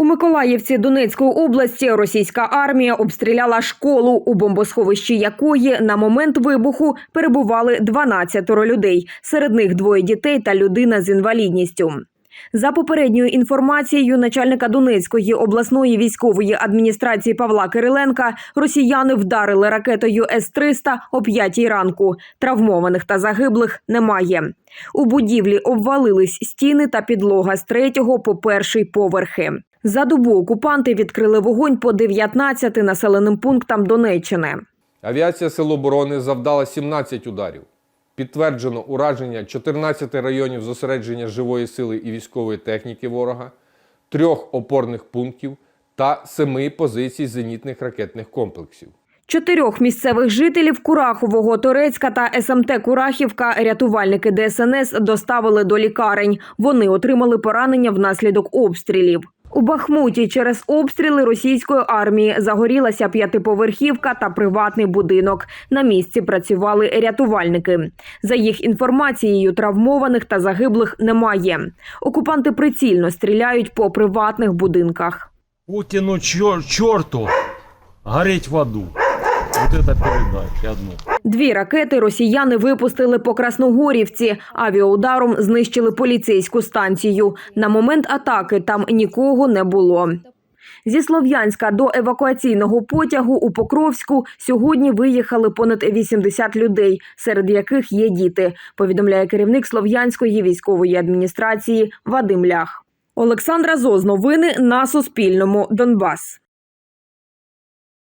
У Миколаївці Донецької області російська армія обстріляла школу, у бомбосховищі якої на момент вибуху перебували 12 людей. Серед них двоє дітей та людина з інвалідністю. За попередньою інформацією начальника Донецької обласної військової адміністрації Павла Кириленка, росіяни вдарили ракетою С-300 о 5 ранку. Травмованих та загиблих немає. У будівлі обвалились стіни та підлога з третього по перший поверхи. За добу окупанти відкрили вогонь по 19 населеним пунктам Донеччини. Авіація Сил оборони завдала 17 ударів. Підтверджено ураження 14 районів зосередження живої сили і військової техніки ворога, трьох опорних пунктів та семи позицій зенітних ракетних комплексів. Чотирьох місцевих жителів Курахового, Торецька та СМТ Курахівка рятувальники ДСНС доставили до лікарень. Вони отримали поранення внаслідок обстрілів. У Бахмуті через обстріли російської армії загорілася п'ятиповерхівка та приватний будинок. На місці працювали рятувальники. За їх інформацією, травмованих та загиблих немає. Окупанти прицільно стріляють по приватних будинках. Путіну чор чорту гореть в аду. Вот это передача одну. Дві ракети росіяни випустили по Красногорівці. Авіаударом знищили поліцейську станцію. На момент атаки там нікого не було. Зі Слов'янська до евакуаційного потягу у Покровську сьогодні виїхали понад 80 людей, серед яких є діти, повідомляє керівник Слов'янської військової адміністрації Вадим Лях. Олександра Зоз. Новини на Суспільному. Донбас.